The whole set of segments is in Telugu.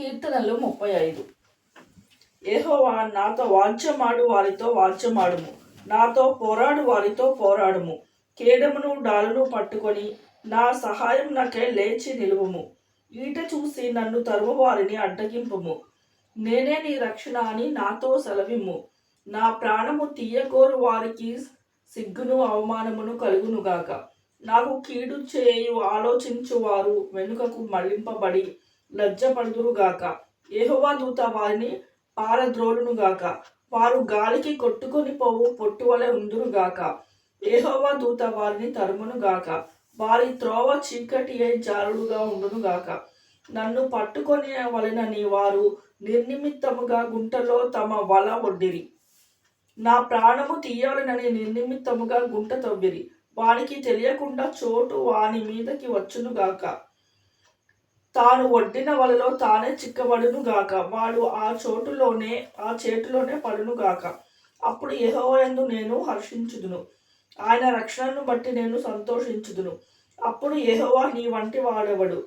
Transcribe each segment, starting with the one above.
కీర్తనలు ముప్పై ఐదు ఏహోవా నాతో వాద్యమాడు వారితో వాద్యమాడుము నాతో పోరాడు వారితో పోరాడుము. కేడమును డాలును పట్టుకొని నా సహాయం నాకే లేచి నిలువము. ఈట చూసి నన్ను తరుము వారిని అడ్డగింపుము. నేనే నీ రక్షణ అని నాతో సెలవిమ్ము. నా ప్రాణము తీయకోరు వారికి సిగ్గును అవమానమును కలుగునుగాక. నాకు కీడు చేయు ఆలోచించువారు వెనుకకు మళ్ళింపబడి లజ్జపడుదురుగాక. ఏహోవా దూత వారిని పారద్రోలునుగాక. వారు గాలికి కొట్టుకొని పోవు పొట్టు వలె ఉందురుగాక. ఏహోవా దూత వారిని తరుమునుగాక. వారి త్రోవ చీకటి అయి జారుడుగా ఉండునుగాక. నన్ను పట్టుకొని వలనని వారు నిర్నిమిత్తముగా గుంటలో తమ వల ఒడ్డిరి. నా ప్రాణము తీయాలనని నిర్నిమిత్తముగా గుంట తవ్విరి. వానికి తెలియకుండా చోటు వాని మీదకి వచ్చునుగాక. తాను ఒడ్డిన వలలో తానే చిక్కబడును గాక. వాడు ఆ చోటులోనే ఆ చేటులోనే పడును గాక. అప్పుడు యహోవయందు నేను హర్షించుదును. ఆయన రక్షణను బట్టి నేను సంతోషించుదును. అప్పుడు యహోవా నీ వంటి వాడెవడు?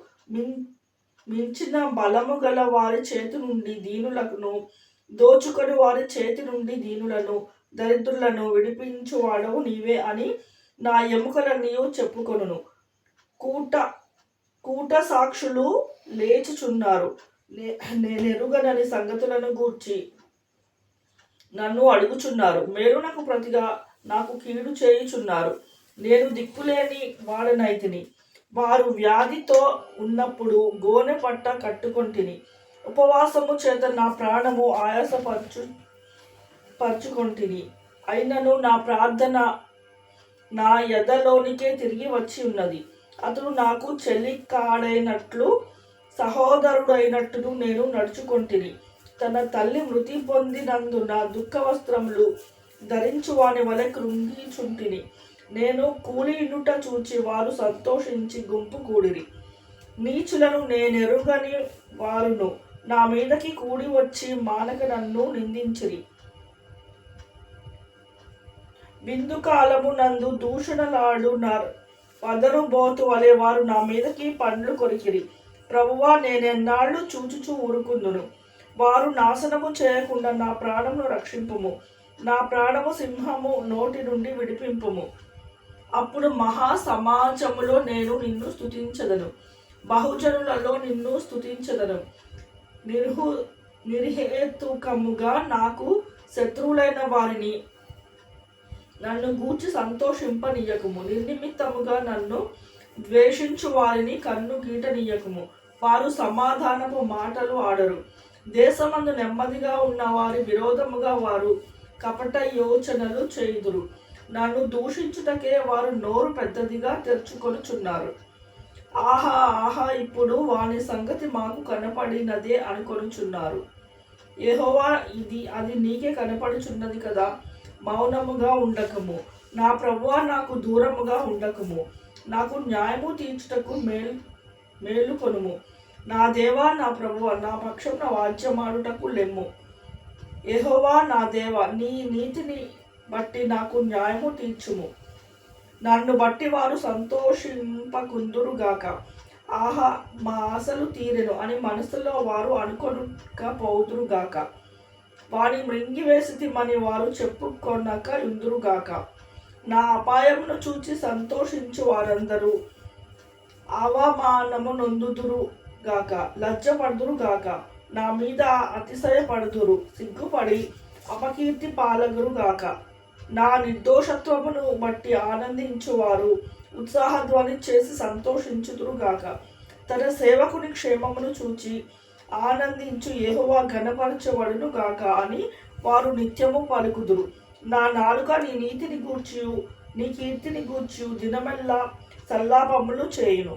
మించిన బలము గల వారి చేతి నుండి దీనులను దోచుకొని వారి చేతి నుండి దీనులను దరిద్రులను విడిపించువాడవు నీవే అని నా ఎముకలన్నీ చెప్పుకొనును. కూట కూట సాక్షులు లేచుచున్నారు. నే- నేనెరుగనని సంగతులను గూర్చి నన్ను అడుగుచున్నారు. మేలునకు ప్రతిగా నాకు కీడు చేయుచున్నారు. నేను దిక్కులేని వాడనైతిని. వారు వ్యాధితో ఉన్నప్పుడు గోనె పట్ట కట్టుకొంటిని. ఉపవాసము చేత నా ప్రాణము ఆయాసపరచు పరచుకొంటిని. అయినను నా ప్రార్థన నా ఎదలోనికే తిరిగి వచ్చి ఉన్నది. అతడు నాకు చెల్లి కాడైనట్లు సహోదరుడైనట్టును నేను నడుచుకొంటిని. తన తల్లి మృతి పొందినందున దుఃఖ వస్త్రములు ధరించువాని వలె కృంగిచుంటిని. నేను కూలి ఇనుట చూచి వారు సంతోషించి గుంపు కూడిరి. నీచులను నేనెరుగని వారును నా మీదకి కూడి వచ్చి మానక నన్ను నిందించిరి. విందు కాలము నందు దూషణలాడు నర్ పదరు బోతు వలె వారు నా మీదకి పండ్లు కొరికిరి. ప్రభువా నేనెన్నాళ్ళు చూచుచూ ఊరుకుందును. వారు నాశనము చేయకుండా నా ప్రాణమును రక్షింపుము. నా ప్రాణము సింహము నోటి నుండి విడిపింపుము. అప్పుడు మహా సమాజములో నేను నిన్ను స్థుతించదను బహుజనులలో నిన్ను స్థుతించదను నిర్హు నిర్హేతుకముగా నాకు శత్రువులైన వారిని నన్ను గూర్చి సంతోషింపనీయకము. నిర్నిమిత్తముగా నన్ను ద్వేషించు వారిని కన్ను గీటనీయకము. వారు సమాధానపు మాటలు ఆడరు. దేశమందు నెమ్మదిగా ఉన్న వారి విరోధముగా వారు కపట యోచనలు చేయుదురు. నన్ను దూషించుటకే వారు నోరు పెద్దదిగా తెరుచుకొనుచున్నారు. ఆహా ఆహా ఇప్పుడు వాని సంగతి మాకు కనపడినదే అనుకొనుచున్నారు. ఏహోవా ఇది అది నీకే కనపడుచున్నది కదా. మౌనముగా ఉండకము. నా ప్రభువ నాకు దూరముగా ఉండకము. నాకు న్యాయము తీర్చుటకు మేలు మేలుకొనుము నా దేవా నా ప్రభువ నా పక్షం నా వాద్యమాడుటకు లెమ్ము. ఏహోవా నా దేవ నీ నీతిని బట్టి నాకు న్యాయము తీర్చుము. నన్ను బట్టి వారు సంతోషింపకుందురుగాక. ఆహా మా ఆశలు తీరెను అని మనసులో వారు అనుకొనకపోదురుగాక వాని మృంగివేసితిమని వారు చెప్పుకొనక ఇందురుగాక. నా అపాయమును చూచి సంతోషించు వారందరూ. అవమానము నొందుదురు గాక లజ్జపడుదురు గాక. నా మీద అతిశయపడుదురు సిగ్గుపడి అపకీర్తి పాలగురు గాక. నా నిర్దోషత్వమును బట్టి ఆనందించువారు ఉత్సాహధ్వని చేసి సంతోషించుదురు గాక. తన సేవకుని క్షేమమును చూచి ఆనందించు ఏహోవా ఘనపరచబడును గాక అని వారు నిత్యము పలుకుదురు. నా నాలుక నీ నీతిని గూర్చి నీ కీర్తిని గూర్చి దినమెల్లా సల్లాపములు చేయును.